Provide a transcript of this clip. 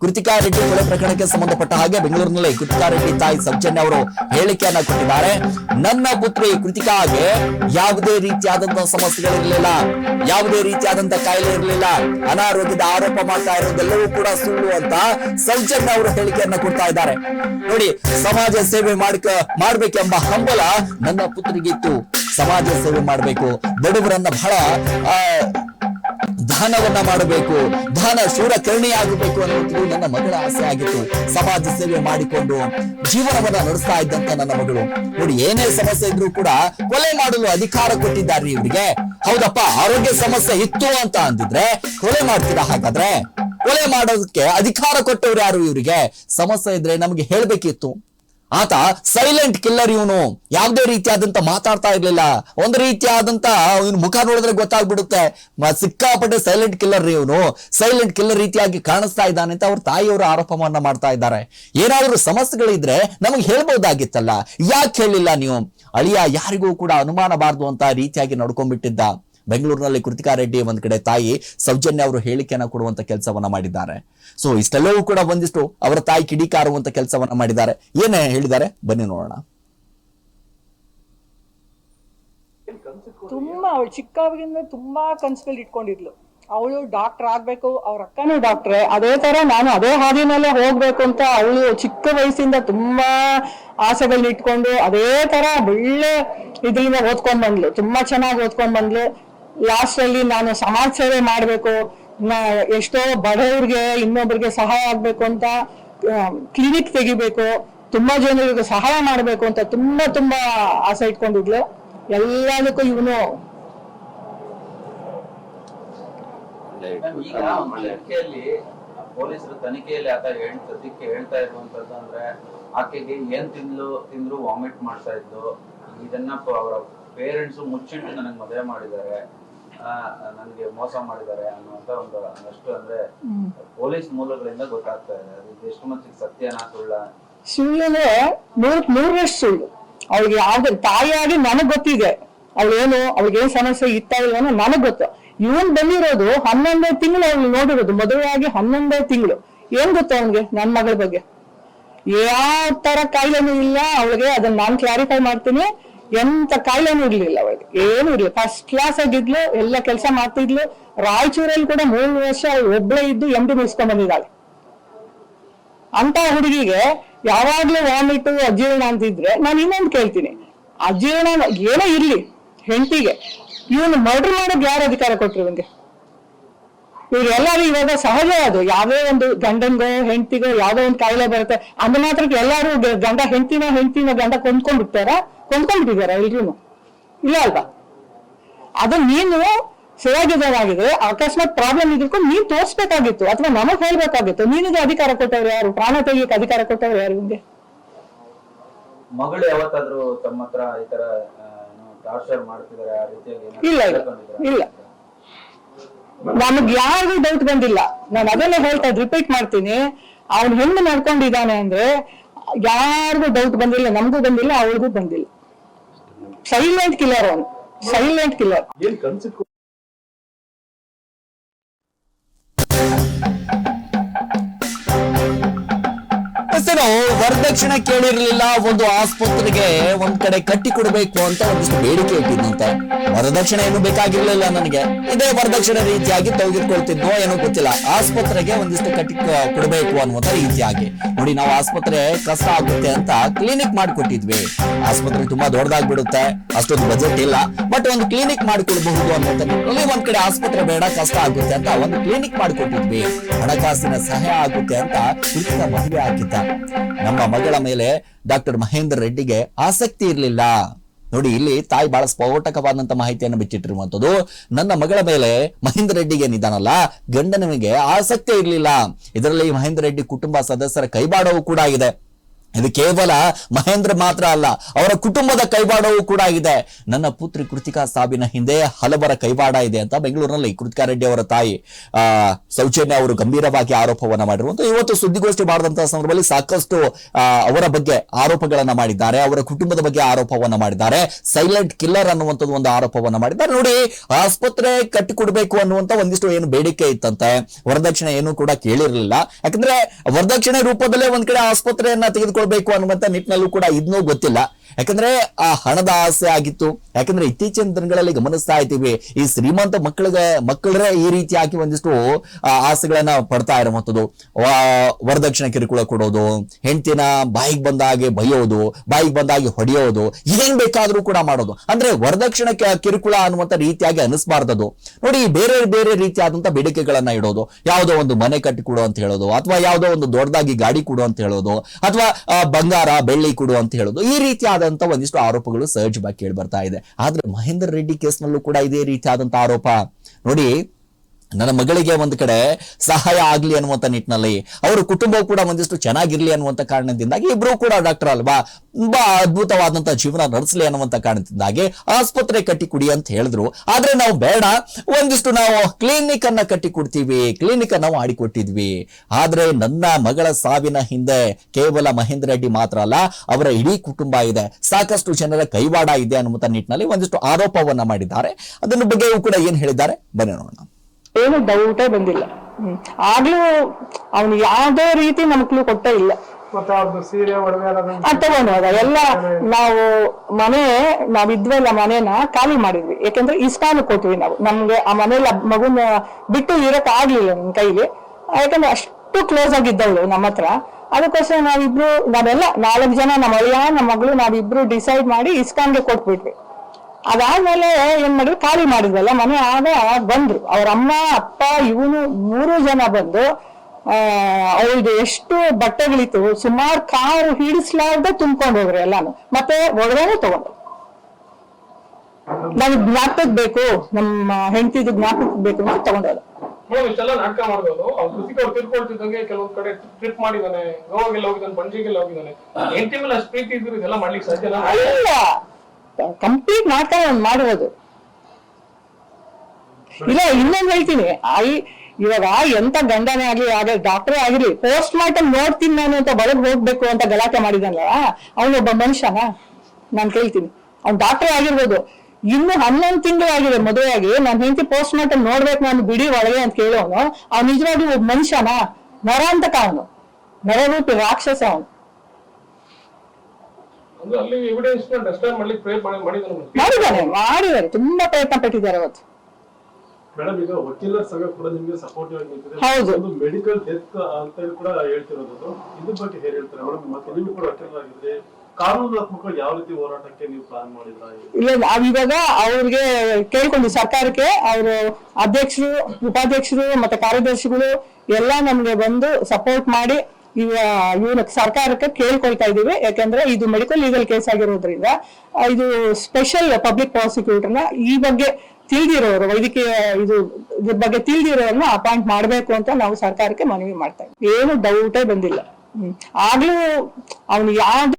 ಕೃತಿಕಾ ರೆಡ್ಡಿ ಕೊಲೆ ಪ್ರಕರಣಕ್ಕೆ ಸಂಬಂಧಪಟ್ಟ ಹಾಗೆ ಬೆಂಗಳೂರಿನಲ್ಲಿ ಕೃತಿಕಾ ರೆಡ್ಡಿ ತಾಯಿ ಸೌಜನ್ಯ ಅವರು ಹೇಳಿಕೆಯನ್ನ ಕೊಟ್ಟಿದ್ದಾರೆ. ನನ್ನ ಪುತ್ರಿ ಕೃತಿಕಾಗೆ ಯಾವುದೇ ರೀತಿಯಾದಂತಹ ಸಮಸ್ಯೆಗಳಿರಲಿಲ್ಲ ಯಾವುದೇ ರೀತಿಯಾದಂತಹ ಕಾಯಿಲೆ ಇರಲಿಲ್ಲ. ಅನಾರೋಗ್ಯದ ಆರೋಪ ಮಾಡ್ತಾ ಇರೋದೆಲ್ಲವೂ ಕೂಡ ಸುಳ್ಳು ಅಂತ ಸೌಜನ್ಯ ಅವರು ಹೇಳಿಕೆಯನ್ನ ಕೊಡ್ತಾ ಇದ್ದಾರೆ. ನೋಡಿ ಸಮಾಜ ಸೇವೆ ಮಾಡ್ಕ ಮಾಡ್ಬೇಕೆಂಬ ಹಂಬಲ ನನ್ನ ಪುತ್ರಿಗಿತ್ತು ಸಮಾಜ ಸೇವೆ ಮಾಡಬೇಕು. ಬಡವರನ್ನ ಬಹಳ ಆ, ದಾನವನ್ನ ಮಾಡಬೇಕು, ದಾನ ಶೂರ ಕರುಣೆ ಆಗಬೇಕು ಅನ್ನುವುದು ನನ್ನ ಮಗಳ ಆಸೆ ಆಗಿತ್ತು. ಸಮಾಜ ಸೇವೆ ಮಾಡಿಕೊಂಡು ಜೀವನವನ್ನ ನಡೆಸ್ತಾ ಇದ್ದಂತ ನನ್ನ ಮಗಳು. ನೋಡಿ, ಏನೇ ಸಮಸ್ಯೆ ಇದ್ರೂ ಕೂಡ ಕೊಲೆ ಮಾಡಲು ಅಧಿಕಾರ ಕೊಟ್ಟಿದ್ದಾರೆ ಇವರಿಗೆ. ಹೌದಪ್ಪ, ಆರೋಗ್ಯ ಸಮಸ್ಯೆ ಇತ್ತು ಅಂತ ಅಂದಿದ್ರೆ ಕೊಲೆ ಮಾಡ್ತೀರಾ ಹಾಗಾದ್ರೆ? ಕೊಲೆ ಮಾಡೋದಕ್ಕೆ ಅಧಿಕಾರ ಕೊಟ್ಟವ್ರು ಯಾರು ಇವರಿಗೆ? ಸಮಸ್ಯೆ ಇದ್ರೆ ನಮಗೆ ಹೇಳ್ಬೇಕಿತ್ತು. ಆತ ಸೈಲೆಂಟ್ ಕಿಲ್ಲರ್ ಇವನು. ಯಾವುದೇ ರೀತಿಯಾದಂತ ಮಾತಾಡ್ತಾ ಇರ್ಲಿಲ್ಲ. ಒಂದು ರೀತಿಯಾದಂತ ಇವನು ಮುಖ ನೋಡಿದ್ರೆ ಗೊತ್ತಾಗ್ಬಿಡುತ್ತೆ. ಸಿಕ್ಕಾಪಟ್ಟೆ ಸೈಲೆಂಟ್ ಕಿಲ್ಲರ್ ಇವನು. ಸೈಲೆಂಟ್ ಕಿಲ್ಲರ್ ರೀತಿಯಾಗಿ ಕಾಣಿಸ್ತಾ ಇದ್ದಾನೆ ಅಂತ ಅವ್ರ ತಾಯಿಯವರು ಆರೋಪವನ್ನ ಮಾಡ್ತಾ ಇದ್ದಾರೆ. ಏನಾದರೂ ಸಮಸ್ಯೆಗಳಿದ್ರೆ ನಮಗೆ ಹೇಳ್ಬೋದಾಗಿತ್ತಲ್ಲ. ಯಾಕೆ ಹೇಳಿಲ್ಲ ನೀವು? ಅಳಿಯ ಯಾರಿಗೂ ಕೂಡ ಅನುಮಾನ ಬಾರದು ಅಂತ ರೀತಿಯಾಗಿ ನಡ್ಕೊಂಡ್ಬಿಟ್ಟಿದ್ದ. ಬೆಂಗಳೂರಿನಲ್ಲಿ ಕೃತಿಕಾ ರೆಡ್ಡಿ ಒಂದ್ ಕಡೆ ತಾಯಿ ಸೌಜನ್ಯ ಅವರು ಹೇಳಿಕೆಯನ್ನು ಕೊಡುವಂತ ಕೆಲಸವನ್ನ ಮಾಡಿದ್ದಾರೆ. ಸೊ ಇಷ್ಟೆಲ್ಲವೂ ಕೂಡ ಒಂದಿಷ್ಟು ಅವರ ತಾಯಿ ಕಿಡಿಕಾರುವಂತ ಕೆಲಸವನ್ನ ಮಾಡಿದ್ದಾರೆ. ಏನೇ ಹೇಳಿದ್ದಾರೆ? ಬನ್ನಿ ನೋಡೋಣ. ತುಂಬಾ ಅವಳು ಚಿಕ್ಕವಾಗಿಂದ ತುಂಬಾ ಕನ್ಸುಗಳು ಇಟ್ಕೊಂಡಿದ್ಲು. ಅವಳು ಡಾಕ್ಟರ್ ಆಗ್ಬೇಕು, ಅವ್ರ ಅಕ್ಕನೂ ಡಾಕ್ಟ್ರೆ ಅದೇ ತರ ನಾನು ಅದೇ ಹಾದಿನಲ್ಲೇ ಹೋಗ್ಬೇಕು ಅಂತ ಅವಳು ಚಿಕ್ಕ ವಯಸ್ಸಿಂದ ತುಂಬಾ ಆಸೆಗಳನ್ನ ಇಟ್ಕೊಂಡು ಅದೇ ತರ ಒಳ್ಳೆ ಇದರಿಂದ ಓದ್ಕೊಂಡ್ ಬಂದ್ಲು. ತುಂಬಾ ಚೆನ್ನಾಗಿ ಓದ್ಕೊಂಡ್ ಬಂದ್ಲು. ಲಾಸ್ಟ್ ಅಲ್ಲಿ ನಾನು ಸಮಾಜ ಸೇವೆ ಮಾಡ್ಬೇಕು ಎಷ್ಟೋ ಬಡವ್ರಿಗೆ ಇನ್ನೊಬ್ರಿಗೆ ಸಹಾಯ ಆಗ್ಬೇಕು ಅಂತ ಕ್ಲಿನಿಕ್ ತೆಗಿಬೇಕು, ತುಂಬಾ ಜನರಿಗೆ ಸಹಾಯ ಮಾಡ್ಬೇಕು ಅಂತ ತುಂಬಾ ತುಂಬಾ ಆಸೆ ಇಟ್ಕೊಂಡಿದ್ಲು ಎಲ್ಲದಕ್ಕೂ ಇವನು ಪೊಲೀಸರು ತನಿಖೆಯಲ್ಲಿ ಆತ ಹೇಳ್, ಸದ್ಯಕ್ಕೆ ಹೇಳ್ತಾ ಇರುವಂತದ್ದು ಅಂದ್ರೆ ಆಕೆಗೆ ಏನ್ ತಿಂದ್ಲು, ತಿಂದ್ರು ವಾಮಿಟ್ ಮಾಡ್ತಾ ಇದ್ಲು. ಇದನ್ನ ಅವರ ಪೇರೆಂಟ್ಸ್ ಮುಚ್ಚಿಟ್ಟು ನನಗೆ ಮದುವೆ ಮಾಡಿದ್ದಾರೆ. ನನ್ಗೆ ಮೋಸ ಮಾಡಿದ್ದಾರೆ ಅನ್ನುವಂತ ಒಂದು ಅಷ್ಟು ಅಂದ್ರೆ ಪೊಲೀಸ್ ಮೂಲಗಳಿಂದ ಗೊತ್ತಾಗ್ತಾ ಇದೆ. ಅದು ಎಷ್ಟು ಮಟ್ಟಿಗೆ ಸತ್ಯನಾ ಸುಳ್ಳ ಸುಳ್ಳು ನೂರ್ ನೂರಷ್ಟು ಸುಳ್ಳು. ಅವಳಿಗೆ ಯಾವ್ದು ತಾಯಿಯಾಗಿ ನನಗ್ ಗೊತ್ತಿದೆ. ಅವಳೇನು ಏನ್ ಸಮಸ್ಯೆ ಇತ್ತ ಅನ್ನೋ ನನಗ್ ಗೊತ್ತು. ಇವನ್ ಬಂದಿರೋದು ಹನ್ನೊಂದೇ ತಿಂಗಳು ಅವ್ಳು ನೋಡಿರೋದು ಮದುವೆಯಾಗಿ ಹನ್ನೊಂದೇ ತಿಂಗಳು. ಏನ್ ಗೊತ್ತು ಅವನ್ಗೆ ನನ್ ಮಗಳ ಬಗ್ಗೆ? ಯಾವ ತರ ಕಾಯಿಲೆನೂ ಇಲ್ಲ ಅವಳಿಗೆ ಅದನ್ನ ನಾನ್ ಕ್ಲಾರಿಫೈ ಮಾಡ್ತೀನಿ. ಎಂತ ಕಾಯಿಲೆನೂ ಇರ್ಲಿಲ್ಲ ಅವಳಿಗೆ ಏನು ಇರ್ಲಿಲ್ಲ. ಫಸ್ಟ್ ಕ್ಲಾಸ್ ಆಗಿದ್ಲು, ಎಲ್ಲ ಕೆಲಸ ಮಾಡ್ತಿದ್ಲು. ರಾಯಚೂರಲ್ಲಿ ಕೂಡ ಮೂರು ವರ್ಷ ಒಬ್ಳೆ ಇದ್ದು ಎಂ ಡಿ ಮುಗಿಸ್ಕೊಂಡ್ ಬಂದಿದ್ದಾಳೆ. ಅಂತ ಹುಡುಗಿಗೆ ಯಾವಾಗ್ಲೂ ವಾಮಿಟ್ ಅಜೀರ್ಣ ಅಂತಿದ್ರೆ ನಾನು ಇನ್ನೊಂದು ಕೇಳ್ತೀನಿ. ಅಜೀರ್ಣ ಏನೋ ಇರ್ಲಿ, ಹೆಂಡತಿಗೆ. ಇವನು ಮರ್ಡರ್ ಮಾಡೋದು ಯಾರು ಅಧಿಕಾರ ಕೊಟ್ರು ಇವನ್ಗೆ? ಇವ್ರೆಲ್ಲರೂ ಇವಾಗ ಸಹಜ ಅದು. ಯಾವ್ದೇ ಒಂದು ಗಂಡನ್ಗೋ ಹೆಂಡತಿಗೋ ಯಾವ್ದೋ ಒಂದು ಕಾಯಿಲೆ ಬರುತ್ತೆ ಅಂದ ಮಾತ್ರಕ್ಕೆ ಎಲ್ಲಾರು ಗಂಡ ಹೆಂಡತಿನ ಹೆಂಡತಿನ ಗಂಡ ಕೊಂಡ್ಕೊಂಡ್ಬಿಡ್ತಾರ? ಕೊಂಡ್ಕೊಂಡ್ಬಿಟ್ಟಿದಾರ ಎಲ್ರು ಇಲ್ಲ ಅಲ್ವಾ? ಅದು ನೀನು ಸರಿಯಾಗಿದ್ದಾಗಿದೆ ಅಕಸ್ಮಾತ್ ಪ್ರಾಬ್ಲಮ್ ಇದ್ಕೊಂಡು ನೀನ್ ತೋರ್ಸ್ಬೇಕಾಗಿತ್ತು ಅಥವಾ ನಮಗ್ ಹೇಳ್ಬೇಕಾಗಿತ್ತು. ನೀನಿಗೆ ಅಧಿಕಾರ ಕೊಟ್ಟವ್ರು ಯಾರು? ಪ್ರಾಣ ತೆಗಿಯಕ್ಕೆ ಅಧಿಕಾರ ಕೊಟ್ಟವ್ರು ಯಾರು ನಿಮ್ಗೆ ಮಗಳು ಯಾವತ್ತಾದ್ರೂ ತಮ್ಮ ಹತ್ರ ಈ ತರ ಟಾರ್ಚರ್ ಮಾಡ್ತಿದ್ದಾರೆ ಆ ರೀತಿಯಾಗಿ ಇಲ್ಲ ಇಲ್ಲ. ಇಲ್ಲ. ನಮಗ್ ಯಾರಿಗೂ ಡೌಟ್ ಬಂದಿಲ್ಲ. ನಾನು ಅದನ್ನೇ ಹೇಳ್ತಾ ರಿಪೀಟ್ ಮಾಡ್ತೀನಿ. ಅವ್ನು ಹೆಣ್ಣು ನಡ್ಕೊಂಡಿದ್ದಾನೆ ಅಂದ್ರೆ ಯಾರಿಗೂ ಡೌಟ್ ಬಂದಿಲ್ಲ ನಮಗೂ ಬಂದಿಲ್ಲ ಅವಳಿಗೂ ಬಂದಿಲ್ಲ. ಸೈಲೆಂಟ್ ಕಿಲ್ಲರ್ ಅವನು. ಸೈಲೆಂಟ್ ಕಿಲ್ಲರ್ ಹೆಸರು ವರದಕ್ಷಿಣೆ ಕೇಳಿರ್ಲಿಲ್ಲ, ಒಂದು ಆಸ್ಪತ್ರೆಗೆ ಒಂದ್ ಕಡೆ ಕಟ್ಟಿ ಕೊಡಬೇಕು ಅಂತ ಒಂದಿಷ್ಟು ಬೇಡಿಕೆ ಇಟ್ಟಿದ್ದಂತೆ. ವರದಕ್ಷಿಣೆ ಏನು ಬೇಕಾಗಿರ್ಲಿಲ್ಲ ನನಗೆ. ಇದೇ ವರದಕ್ಷಿಣೆ ರೀತಿಯಾಗಿ ತೆಗೆದುಕೊಳ್ತಿದ್ನೋ ಏನೋ ಗೊತ್ತಿಲ್ಲ. ಆಸ್ಪತ್ರೆಗೆ ಒಂದಿಷ್ಟು ಕಟ್ಟಿ ಕೊಡಬೇಕು ಅನ್ನುವಂತ ರೀತಿಯಾಗಿ. ನೋಡಿ, ನಾವು ಆಸ್ಪತ್ರೆ ಕಷ್ಟ ಆಗುತ್ತೆ ಅಂತ ಕ್ಲಿನಿಕ್ ಮಾಡಿಕೊಟ್ಟಿದ್ವಿ. ಆಸ್ಪತ್ರೆ ತುಂಬಾ ದೊಡ್ಡದಾಗ್ಬಿಡುತ್ತೆ. ಅಷ್ಟೊಂದು ಬಜೆಟ್ ಇಲ್ಲ. ಬಟ್ ಒಂದು ಕ್ಲಿನಿಕ್ ಮಾಡ್ಕೊಡ್ಬಹುದು ಅನ್ನುವಂತ ನಿಟ್ಟಿನಲ್ಲಿ ಒಂದ್ ಕಡೆ ಆಸ್ಪತ್ರೆ ಬೇಡ ಕಷ್ಟ ಆಗುತ್ತೆ ಅಂತ ಒಂದು ಕ್ಲಿನಿಕ್ ಮಾಡಿಕೊಟ್ಟಿದ್ವಿ. ಹಣಕಾಸಿನ ಸಹಾಯ ಆಗುತ್ತೆ ಅಂತ ಮದುವೆ ಆಗಿದ್ದ ನಮ್ಮ ಮಗಳ ಮೇಲೆ ಡಾಕ್ಟರ್ ಮಹೇಂದ್ರ ರೆಡ್ಡಿಗೆ ಆಸಕ್ತಿ ಇರಲಿಲ್ಲ. ನೋಡಿ, ಇಲ್ಲಿ ತಾಯಿ ಬಹಳ ಸ್ಫೋಟಕವಾದಂತ ಮಾಹಿತಿಯನ್ನು ಬಿಚ್ಚಿಟ್ಟಿರುವಂತದ್ದು, ನನ್ನ ಮಗಳ ಮೇಲೆ ಮಹೇಂದ್ರ ರೆಡ್ಡಿಗೆ ನಿಧಾನಲ್ಲ, ಗಂಡನಿಗೆ ಆಸಕ್ತಿ ಇರಲಿಲ್ಲ. ಇದರಲ್ಲಿ ಮಹೇಂದ್ರ ರೆಡ್ಡಿ ಕುಟುಂಬ ಸದಸ್ಯರ ಕೈವಾಡವೂ ಕೂಡ ಇದೆ ಇದು ಕೇವಲ ಮಹೇಂದ್ರ ಮಾತ್ರ ಅಲ್ಲ, ಅವರ ಕುಟುಂಬದ ಕೈವಾಡವೂ ಕೂಡ ಇದೆ. ನನ್ನ ಪುತ್ರಿ ಕೃತಿಕಾ ಸಾವಿನ ಹಿಂದೆ ಹಲವರ ಕೈವಾಡ ಇದೆ ಅಂತ ಬೆಂಗಳೂರಿನಲ್ಲಿ ಕೃತಿಕಾ ರೆಡ್ಡಿ ಅವರ ತಾಯಿ, ಆ, ಸೌಜನ್ಯ ಅವರು ಗಂಭೀರವಾಗಿ ಆರೋಪವನ್ನ ಮಾಡಿರುವಂತ ಇವತ್ತು ಸುದ್ದಿಗೋಷ್ಠಿ ಮಾಡಿದಂತಹ ಸಂದರ್ಭದಲ್ಲಿ ಸಾಕಷ್ಟು ಅವರ ಬಗ್ಗೆ ಆರೋಪಗಳನ್ನ ಮಾಡಿದ್ದಾರೆ, ಅವರ ಕುಟುಂಬದ ಬಗ್ಗೆ ಆರೋಪವನ್ನ ಮಾಡಿದ್ದಾರೆ, ಸೈಲೆಂಟ್ ಕಿಲ್ಲರ್ ಅನ್ನುವಂಥದ್ದು ಒಂದು ಆರೋಪವನ್ನ ಮಾಡಿದ್ದಾರೆ. ನೋಡಿ, ಆಸ್ಪತ್ರೆ ಕಟ್ಟಿಕೊಡ್ಬೇಕು ಅನ್ನುವಂತ ಒಂದಿಷ್ಟು ಏನು ಬೇಡಿಕೆ ಇತ್ತಂತೆ. ವರದಕ್ಷಿಣೆ ಏನು ಕೂಡ ಕೇಳಿರಲಿಲ್ಲ. ಯಾಕಂದ್ರೆ ವರದಕ್ಷಿಣೆ ರೂಪದಲ್ಲೇ ಒಂದ್ ಕಡೆ ಆಸ್ಪತ್ರೆಯನ್ನ ತೆಗೆದುಕೊಳ್ಬೇಕು ಅನ್ನುವಂತ ನಿಟ್ಟಿನಲ್ಲೂ ಕೂಡ ಇದನ್ನೂ ಗೊತ್ತಿಲ್ಲ. ಯಾಕಂದ್ರೆ ಆ ಹಣದ ಆಸೆ ಆಗಿತ್ತು. ಯಾಕಂದ್ರೆ ಇತ್ತೀಚಿನ ದಿನಗಳಲ್ಲಿ ಗಮನಿಸ್ತಾ ಇದ್ದೀವಿ, ಈ ಶ್ರೀಮಂತ ಮಕ್ಕಳಿಗೆ ಮಕ್ಕಳೇ ಈ ರೀತಿಯಾಗಿ ಒಂದಿಷ್ಟು ಆಸೆಗಳನ್ನ ಪಡ್ತಾ ಇರುವಂಥದ್ದು. ವರದಕ್ಷಿಣೆ ಕಿರುಕುಳ ಕೊಡೋದು, ಹೆಂಡತಿನ ಬಾಯಿಗೆ ಬಂದಾಗೆ ಬೈಯೋದು, ಬಾಯಿಗೆ ಬಂದಾಗೆ ಹೊಡೆಯೋದು ಏನ್ ಬೇಕಾದ್ರೂ ಕೂಡ ಮಾಡೋದು. ಅಂದ್ರೆ ವರದಕ್ಷಿಣೆ ಕಿರುಕುಳ ಅನ್ನುವಂತ ರೀತಿಯಾಗಿ ಅನಿಸ್ಬಾರ್ದದು. ನೋಡಿ, ಬೇರೆ ಬೇರೆ ರೀತಿಯಾದಂತ ಬೇಡಿಕೆಗಳನ್ನ ಇಡೋದು. ಯಾವುದೋ ಒಂದು ಮನೆ ಕಟ್ಟಿ ಕೊಡು ಅಂತ ಹೇಳೋದು, ಅಥವಾ ಯಾವುದೋ ಒಂದು ದೊಡ್ಡದಾಗಿ ಗಾಡಿ ಕೊಡು ಅಂತ ಹೇಳೋದು, ಅಥವಾ ಬಂಗಾರ, ಬೆಳ್ಳಿ ಕೊಡು ಅಂತ ಹೇಳೋದು, ಈ ರೀತಿಯಾದಂತ ಒಂದಿಷ್ಟು ಆರೋಪಗಳು ಸಹಜವಾಗಿ ಕೇಳಿ ಬರ್ತಾ ಇದೆ. ಆದ್ರೆ ಮಹೇಂದರ್ ರೆಡ್ಡಿ ಕೇಸ್ನಲ್ಲೂ ಕೂಡ ಇದೇ ರೀತಿಯಾದಂತಹ ಆರೋಪ. ನೋಡಿ ನನ್ನ ಮಗಳಿಗೆ ಒಂದು ಕಡೆ ಸಹಾಯ ಆಗ್ಲಿ ಅನ್ನುವಂತ ನಿಟ್ಟಿನಲ್ಲಿ ಅವರ ಕುಟುಂಬ ಕೂಡ ಒಂದಿಷ್ಟು ಚೆನ್ನಾಗಿರ್ಲಿ ಅನ್ನುವಂತ ಕಾರಣದಿಂದಾಗಿ ಇಬ್ರು ಕೂಡ ಡಾಕ್ಟರ್ ಅಲ್ವಾ? ತುಂಬಾ ಅದ್ಭುತವಾದಂತಹ ಜೀವನ ನಡೆಸಲಿ ಅನ್ನುವಂತ ಕಾರಣದಿಂದಾಗಿ ಆಸ್ಪತ್ರೆ ಕಟ್ಟಿ ಕುಡಿ ಅಂತ ಹೇಳಿದ್ರು. ಆದ್ರೆ ನಾವು ಬೇಡ, ಒಂದಿಷ್ಟು ನಾವು ಕ್ಲಿನಿಕ್ ಅನ್ನ ಕಟ್ಟಿ ಕೊಡ್ತೀವಿ ಕ್ಲಿನಿಕ್ ಅನ್ನ ಮಾಡಿಕೊಟ್ಟಿದ್ವಿ. ಆದ್ರೆ ನನ್ನ ಮಗಳ ಸಾವಿನ ಹಿಂದೆ ಕೇವಲ ಮಹೇಂದ್ರ ರೆಡ್ಡಿ ಮಾತ್ರ ಅಲ್ಲ, ಅವರ ಇಡೀ ಕುಟುಂಬ ಇದೆ. ಸಾಕಷ್ಟು ಜನರ ಕೈವಾಡ ಇದೆ ಅನ್ನುವಂಥ ನಿಟ್ಟಿನಲ್ಲಿ ಒಂದಿಷ್ಟು ಆರೋಪವನ್ನ ಮಾಡಿದ್ದಾರೆ. ಅದನ್ನ ಬಗ್ಗೆಯೂ ಕೂಡ ಏನ್ ಹೇಳಿದ್ದಾರೆ? ಬನ್ನಿ ನೋಡೋಣ. ಏನು ಡೌಟೇ ಬಂದಿಲ್ಲ. ಹ್ಮ್. ಆಗ್ಲೂ ಅವನು ಯಾವ್ದೇ ರೀತಿ ನಮಕ್ಲು ಕೊಟ್ಟೇ ಇಲ್ಲ. ತಗೊಂಡ ಎಲ್ಲ ಹೋದ ನಾವು ಮನೆ ನಾವಿದ್ವಲ್ಲ ಮನೇನ ಖಾಲಿ ಮಾಡಿದ್ವಿ. ಯಾಕಂದ್ರೆ ಇಸ್ಕಾನ್ ಕೊಟ್ವಿ ನಾವು. ನಮ್ಗೆ ಆ ಮನೇಲಿ ಮಗುನ ಬಿಟ್ಟು ಇರಕ್ ಆಗ್ಲಿಲ್ಲ ನನ್ ಕೈಲಿ ಯಾಕಂದ್ರೆ ಅಷ್ಟು ಕ್ಲೋಸ್ ಆಗಿದ್ದವಳು ನಮ್ಮ ಹತ್ರ. ಅದಕ್ಕೋಸ್ಕರ ನಾವಿಬ್ರು ನಾವೆಲ್ಲ ನಾಲ್ಕು ಜನ ನಮ್ಮ ಅಳಿಯ ನಮ್ಮ ಮಗಳು ನಾವಿಬ್ರು ಡಿಸೈಡ್ ಮಾಡಿ ಇಸ್ಕಾನ್ಗೆ ಕೊಟ್ಬಿಟ್ವಿ. ಅದಾದ್ಮೇಲೆ ಏನ್ ಮಾಡಿದ್ರು? ಖಾಲಿ ಮಾಡಿದ್ವಲ್ಲ ಮನೆ ಆಗ ಬಂದ್ರು. ಅವ್ರ ಅಮ್ಮ ಅಪ್ಪ ಇವನು ಮೂರು ಜನ ಬಂದು ಆ ಅವ್ರದ್ದು ಎಷ್ಟು ಬಟ್ಟೆಗಳಿತ್ತು ಸುಮಾರು ಕಾರು ಹಿಡಿಸ್ಲಾರ್ದೆ ತುಂಬ್ಕೊಂಡು ಹೋಗ್ರಿ ಎಲ್ಲಾನು. ಮತ್ತೆ ಒಳಗಡೆ ತಗೊಂಡ್ರು. ನಮ್ಗೆ ಜ್ಞಾಪಕ ಬೇಕು ನಮ್ಮ ಹೆಂಡತಿದು ಜ್ಞಾಪಕ ಬೇಕು ಅಂತ ತಗೊಂಡೋದ ಮೇಡಮ್ ಇಷ್ಟೆಲ್ಲ ನಾಟಕ ಮಾಡೋದು ಅವ್ರು ಕೃತಿಕ ಅವ್ರು ತಿಳ್ಕೊಳ್ತಿದ್ದಂಗೆ ಕೆಲವೊಂದ್ ಕಡೆ ಟ್ರಿಪ್ ಮಾಡಿದಾನೆ ಗೋವಾಗೆಲ್ಲ ಹೋಗಿದ್ದಾನೆ ಪಂಜಿಗೆಲ್ಲ ಹೋಗಿದ್ದಾನೆ. ಹೆಂಡತಿ ಮೇಲೆ ಅಷ್ಟು ಪ್ರೀತಿ ಇದ್ರು ಇದೆಲ್ಲ ಮಾಡ್ಲಿಕ್ಕೆ ಸಾಧ್ಯನಾ ಅಲ್ಲ. ಕಂಪ್ಲೀಟ್ ಮಾಡ್ತಾರೆ ಅವ್ನು ಮಾಡ್ಬೋದು. ಇಲ್ಲ, ಇನ್ನೊಂದು ಹೇಳ್ತೀನಿ. ಐ ಇವಾಗ ಎಂತ ಗಂಡನೇ ಆಗ್ಲಿ, ಅದೇ ಡಾಕ್ಟರ್ ಆಗಿರ್ಲಿ ಪೋಸ್ಟ್ ಮಾರ್ಟಮ್ ನೋಡ್ತೀನಿ ನಾನು ಅಂತ ಒಳಗ್ ಹೋಗ್ಬೇಕು ಅಂತ ಗಲಾಟೆ ಮಾಡಿದಾನಲ್ಲ, ಅವನೊಬ್ಬ ಮನುಷ್ಯನ? ನಾನ್ ಕೇಳ್ತೀನಿ. ಅವ್ನು ಡಾಕ್ಟರ್ ಆಗಿರ್ಬೋದು. ಇನ್ನು ಹನ್ನೊಂದು ತಿಂಗಳು ಆಗಿದೆ ಮದುವೆಯಾಗಿ, ನಾನ್ ಹೆಂಡತಿ ಪೋಸ್ಟ್ ಮಾರ್ಟಮ್ ನೋಡ್ಬೇಕು ನಾನು ಬಿಡಿ ಒಳಗೆ ಅಂತ ಕೇಳೋನು, ಅವ್ನು ನಿಜವಾಗಿ ಒಬ್ಬ ಮನುಷ್ಯನಾ? ನರ ಅಂತ ಅವನು ನರರೂಪಿ ರಾಕ್ಷಸ ಅವನು ಅಂದ್ರೆ ಅಲ್ಲಿ ಎವಿಡೆನ್ಸ್ನ ಡೆಸ್ಟ್ರಾಯ್ ಮಾಡ್ಲಿಕ್ಕೆ ಪ್ರಯತ್ನ ಮಾಡಿ ಮಾಡಿದಾನೆ ಮೇಡಮ್. ಮಾಡಿದ್ದಾನೆ ಮಾಡಿದ್ದಾರೆ ತುಂಬಾ ಪ್ರಯತ್ನ ಪಟ್ಟಿದ್ದಾರೆ ಅವತ್ತು. ಮೇಡಮ್ ಈಗ ವಕೀಲರ ಸಂಘ ಕೂಡ ನಿಮಗೆ ಸಪೋರ್ಟಿವ್ ಆಗಿ ನಿಂತಿದೆ. ಹೌದು. ಒಂದು ಮೆಡಿಕಲ್ ಡೆತ್ ಅಂತ ಹೇಳಿ ಕೂಡ ಹೇಳ್ತಿರೋದು ಇದ್ರ ಬಗ್ಗೆ ಹೇಗೆ ಹೇಳ್ತಾರೆ ಮೇಡಮ್ ಮತ್ತೆ ನೀವು ಕೂಡ ವಕೀಲರಾಗಿದ್ರೆ ಕಾನೂನಾತ್ಮಕ ಯಾವ ರೀತಿ ಹೋರಾಟಕ್ಕೆ ನೀವು ಪ್ಲಾನ್ ಮಾಡಿದ್ರ? ಇಲ್ಲ ಇವಾಗ ಅವ್ರಿಗೆ ಕೇಳ್ಕೊಂಡು ಸರ್ಕಾರಕ್ಕೆ ಅವರು ಅಧ್ಯಕ್ಷರು ಉಪಾಧ್ಯಕ್ಷರು ಮತ್ತೆ ಕಾರ್ಯದರ್ಶಿಗಳು ಎಲ್ಲ ನಮ್ಗೆ ಬಂದು ಸಪೋರ್ಟ್ ಮಾಡಿ ಇವ, ಇವನ ಸರ್ಕಾರಕ್ಕೆ ಕೇಳ್ಕೊಳ್ತಾ ಇದೀವಿ ಯಾಕಂದ್ರೆ ಇದು ಮೆಡಿಕಲ್ ಲೀಗಲ್ ಕೇಸ್ ಆಗಿರೋದ್ರಿಂದ ಇದು ಸ್ಪೆಷಲ್ ಪಬ್ಲಿಕ್ ಪ್ರಾಸಿಕ್ಯೂಟರ್ನ ಈ ಬಗ್ಗೆ ತಿಳಿದಿರೋರು, ವೈದ್ಯಕೀಯ ಇದು ಇದ್ರ ಬಗ್ಗೆ ತಿಳಿದಿರೋರನ್ನ ಅಪಾಯಿಂಟ್ ಮಾಡ್ಬೇಕು ಅಂತ ನಾವು ಸರ್ಕಾರಕ್ಕೆ ಮನವಿ ಮಾಡ್ತಾ ಇದ್ವಿ ಏನು ಡೌಟೇ ಬಂದಿಲ್ಲ. ಹ್ಮ್. ಆಗ್ಲೂ ಅವ್ನು ಯಾವ್ದು